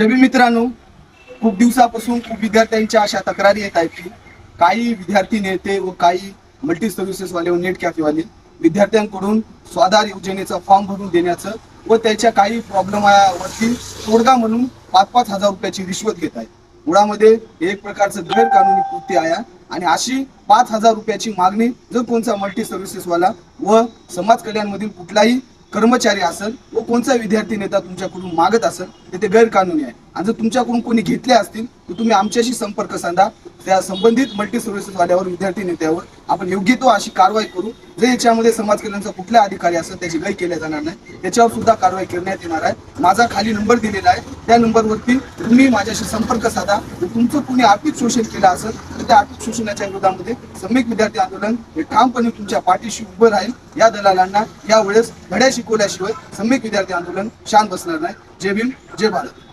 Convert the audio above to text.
जबी मित्रांनो खूप दिवसापासून खूप विद्यार्थ्यांच्या अशा तक्रारी येत आहेत की काही विद्यार्थी नेते व काही मल्टी सर्व्हिसेसवाले व नेट कॅफेवाले विद्यार्थ्यांकडून स्वाधार योजनेचा फॉर्म भरून देण्याचं व त्याच्या काही प्रॉब्लेमावरती तोडगा म्हणून पाच पाच हजार रुपयाची रिश्वत घेत आहेत. मुळामध्ये एक प्रकारचं गैरकानूनी कृत्य आहे आणि अशी पाच हजार रुपयाची मागणी जर कोणता मल्टी सर्व्हिसेसवाला व समाज कल्याणमधील कुठलाही कर्मचारी असेल व कोणता विद्यार्थी नेता तुमच्याकडून मागत असेल तर ते गैरकानूनी आहे. आणि जर तुमच्याकडून कोणी घेतले असतील तर तुम्ही आमच्याशी संपर्क साधा. त्या संबंधित मल्टी सर्व्हिसेस वाल्यावर विद्यार्थी नेत्यावर आपण योग्य तो अशी कारवाई करू जे याच्यामध्ये समाज कल्याणचा कुठला अधिकारी असेल त्याची गय केल्या जाणार नाही. त्याच्यावर सुद्धा कारवाई करण्यात येणार आहे. माझा खाली नंबर दिलेला आहे. त्या नंबरवरती तुम्ही माझ्याशी संपर्क साधा. तुमचं कुणी आर्थिक शोषण केलं असेल तर त्या आर्थिक शोषणाच्या विरोधामध्ये सम्यक विद्यार्थी आंदोलन हे ठामपणे तुमच्या पाठीशी उभं राहील. या दलालांना यावेळेस धड्या शिकवल्याशिवाय सम्यक विद्यार्थी आंदोलन शांत बसणार नाही. जय भीम जय भारत.